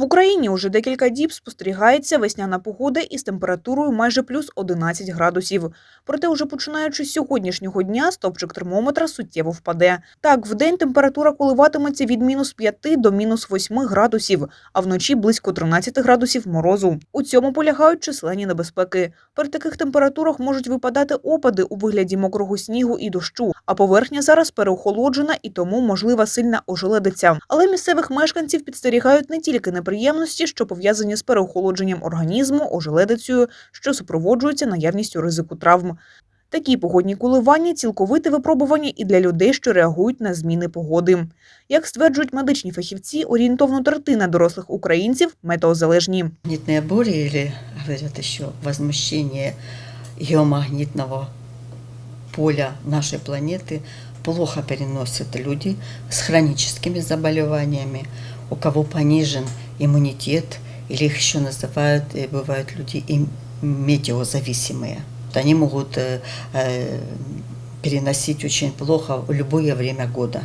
В Україні уже декілька діб спостерігається весняна погода із температурою майже плюс 11 градусів. Проте, уже починаючи з сьогоднішнього дня, стопчик термометра суттєво впаде. Так, в день температура коливатиметься від мінус 5 до мінус 8 градусів, а вночі близько 13 градусів морозу. У цьому полягають численні небезпеки. При таких температурах можуть випадати опади у вигляді мокрого снігу і дощу, а поверхня зараз переохолоджена і тому можлива сильна ожеледиця. Але місцевих мешканців підстерігають не тільки неприємності, що пов'язані з переохолодженням організму, ожеледицею, що супроводжуються наявністю ризику травм. Такі погодні коливання цілковите випробування і для людей, що реагують на зміни погоди. Як стверджують медичні фахівці, орієнтовно третина дорослих українців метеозалежні. Магнитные бури или, говорят еще, возмущение геомагнитного поля нашей планеты плохо переносят люди с хроническими заболеваниями, у кого понижен иммунитет, или их еще называют, э, бывают люди и метеозависимые. Вот Они могут э, э, переносить очень плохо в любое время года.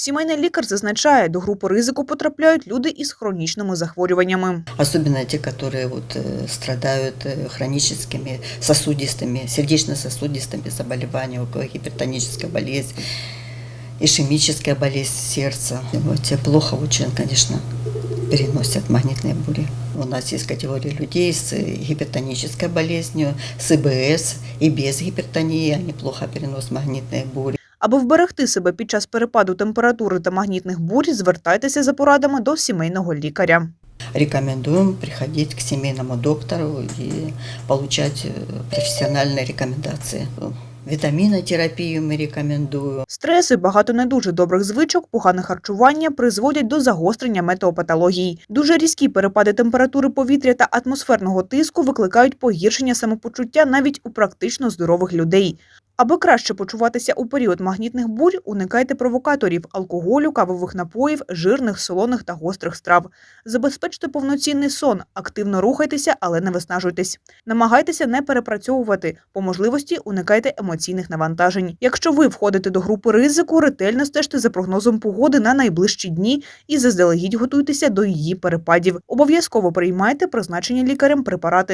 Сімейний лікар зазначає, до групи ризику потрапляють люди із хронічними захворюваннями. Особенно те, которые вот, э, страдают э, хроническими сосудистыми, сердечно-сосудистыми заболеваниями, у кого гипертоническая болезнь, ишемическая болезнь сердца. И Вот те плохо очень, конечно, переносят магнитные бури. У нас есть категория людей с э, гипертонической болезнью, с ИБС и без гипертонии. Они плохо переносят магнитные бури. Аби вберегти себе під час перепаду температури та магнітних бурь, звертайтеся за порадами до сімейного лікаря. Рекомендуем приходить к семейному доктору и получать э, профессиональные рекомендации. ми рекомендую. Стреси, багато не дуже добрих звичок, погане харчування призводять до загострення метеопатологій. Дуже різкі перепади температури повітря та атмосферного тиску викликають погіршення самопочуття навіть у практично здорових людей. Аби краще почуватися у період магнітних бурь, уникайте провокаторів алкоголю, кавових напоїв, жирних, солоних та гострих страв. Забезпечте повноцінний сон, активно рухайтеся, але не виснажуйтесь. Намагайтеся не перепрацьовувати. По можливості уникайте емоційних навантажень. Якщо ви входите до групи ризику, ретельно стежте за прогнозом погоди на найближчі дні і заздалегідь готуйтеся до її перепадів. Обов'язково приймайте призначені лікарем препарати.